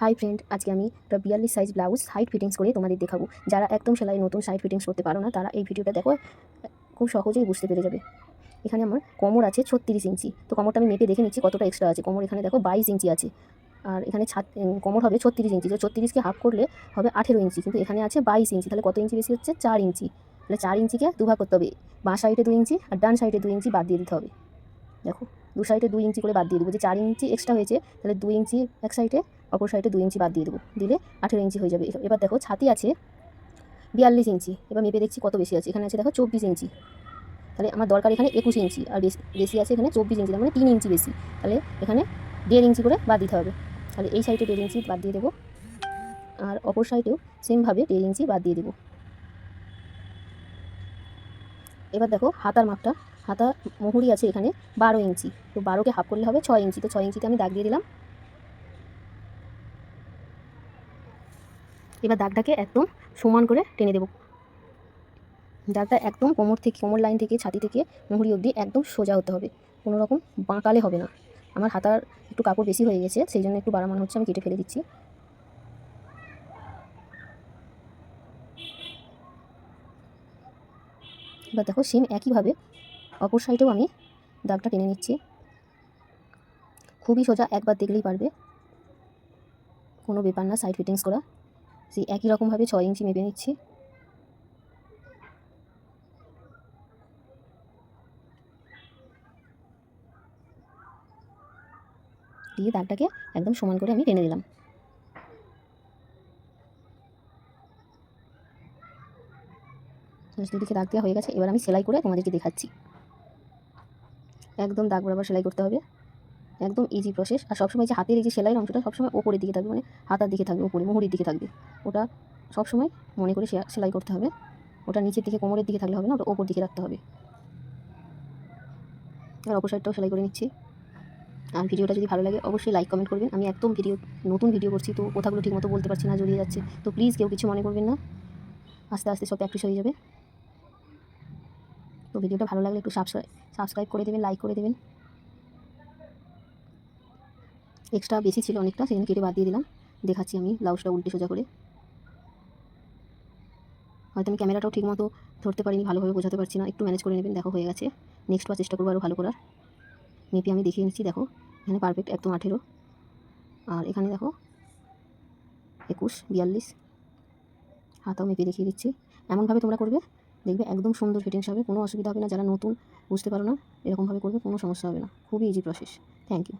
Hi friend আজকে আমি একটা বিয়াল্লিশ সাইজ ব্লাউজ সাইড ফিটিংস করে তোমাদের দেখাবো। যারা একদম সেলাই নতুন সাইড ফিটিংস করতে পারো না, তারা এই ভিডিওটা দেখো, খুব সহজেই বুঝতে পেরে যাবে। এখানে আমার কোমর আছে ছত্রিশ ইঞ্চি। তো কোমরটা আমি মেপে দেখে নিচ্ছি কতটা এক্সট্রা আছে। কোমর এখানে দেখো বাইশ ইঞ্চি আছে। আর এখানে ছাত কোমর হবে ছত্রিশ ইঞ্চি। তো ছত্রিশকে হাফ করলে হবে আঠেরো ইঞ্চি। কিন্তু এখানে আছে বাইশ ইঞ্চি। তাহলে কত ইঞ্চি বেশি হচ্ছে? চার ইঞ্চি। তাহলে চার ইঞ্চিকে দুভাগ করতে হবে। বাঁ সাইডে দু ইঞ্চি আর ডান সাইডে দু ইঞ্চি বাদ দিয়ে দিতে হবে। দেখো, দু সাইডে দুই ইঞ্চি করে বাদ দিয়ে দেবো। যে চার ইঞ্চি এক্সট্রা হয়েছে, তাহলে দুই ইঞ্চি এক সাইডে অপর সাইডে দুই ইঞ্চি বাদ দিয়ে দেবো। দিলে আঠেরো ইঞ্চি হয়ে যাবে। এবার দেখো ছাতি আছে বিয়াল্লিশ ইঞ্চি। এবার মেপে দেখছি কত বেশি আছে। এখানে আছে দেখো চব্বিশ ইঞ্চি। তাহলে আমার দরকার এখানে একুশ ইঞ্চি। আর বেশি আছে এখানে চব্বিশ ইঞ্চি। মানে তিন ইঞ্চি বেশি। তাহলে এখানে দেড় ইঞ্চি করে বাদ দিতে হবে। তাহলে এই সাইডে দেড় ইঞ্চি বাদ দিয়ে দেবো। আর অপর সাইডেও সেমভাবে দেড় ইঞ্চি বাদ দিয়ে দেবো। এবার দেখো হাতার মাপটা। হাতা মুহুরি আছে এখানে বারো ইঞ্চি। তো বারোকে হাফ করলে হবে ছয় ইঞ্চি। তো ছয় ইঞ্চিতে আমি দাগ দিয়ে দিলাম। এবার দাগটাকে একদম সমান করে টেনে দেবো। দাগটা একদম কোমর থেকে, কোমর লাইন থেকে, ছাতি থেকে, মুহুরি অবধি একদম সোজা হতে হবে। কোনো রকম বাঁকালে হবে না। আমার হাতার একটু কাপড় বেশি হয়ে গেছে, সেই জন্য একটু বাড়ানো হচ্ছে, আমি কেটে ফেলে দিচ্ছি। এবার দেখো সেম একইভাবে অপর সাইডেও আমি দাগটা টেনে নিচ্ছি। খুবই সোজা, একবার দেখলেই পারবে। কোনো ব্যাপার না সাইড ফিটিংস করা। সেই একই রকমভাবে ছয় ইঞ্চি মেপে নিচ্ছি। দিয়ে দাগটাকে একদম সমান করে আমি টেনে দিলাম দুদিকে দাগ দেওয়া হয়ে গেছে, এবার আমি সেলাই করে তোমাদেরকে দেখাচ্ছি। একদম দাগ বরাবর সেলাই করতে হবে। একদম ইজি প্রসেস আর সবসময় যে হাতের এই যে সেলাইয়ের অংশটা সবসময় ওপরের দিকে থাকবে মানে হাতার দিকে থাকবে ওপরে মুহুরির দিকে থাকবে। ওটা সবসময় মনে করে সেলাই করতে হবে। ওটা নিচের দিকে, কোমরের দিকে থাকলে হবে না, ওটা ওপর দিকে রাখতে হবে। আর অপর সাইডটাও সেলাই করে নিচ্ছি। আর ভিডিওটা যদি ভালো লাগে, অবশ্যই লাইক কমেন্ট করবেন। আমি একদম ভিডিও নতুন ভিডিও করছি, তো কথাগুলো ঠিকমতো বলতে পারছি না, জড়িয়ে যাচ্ছে। তো প্লিজ কেউ কিছু মনে করবেন না। আস্তে আস্তে সব প্র্যাকটিস হয়ে যাবে। তো ভিডিওটা ভালো লাগলে একটু সাবস্ক্রাইব সাবস্ক্রাইব করে দেবেন লাইক করে দেবেন। এক্সট্রা বেশি ছিল অনেকটা, সেখানে কেটে বাদ দিয়ে দিলাম। দেখাচ্ছি আমি ব্লাউজটা উল্টে সোজা করে। হয়তো আমি ক্যামেরাটাও ঠিকমতো ধরতে পারিনি, ভালোভাবে বোঝাতে পারছি না। একটু ম্যানেজ করে নেবেন, দেখো হয়ে গেছে। নেক্সট বার চেষ্টা করব আরও ভালো করার। মেপি আমি দেখিয়ে নিচ্ছি দেখো। এখানে পারফেক্ট একদম আঠেরো। আর এখানে দেখো, একুশ, বিয়াল্লিশ। হাতাও মেপে দেখিয়ে দিচ্ছি। এমনভাবে তোমরা করবে, দেখবে একদম সুন্দর ফিটিংস হবে। কোনো অসুবিধা হবে না। যারা নতুন, বুঝতে পারো না, এরকমভাবে করবে, কোনো সমস্যা হবে না। খুবই ইজি প্রসেস থ্যাংক ইউ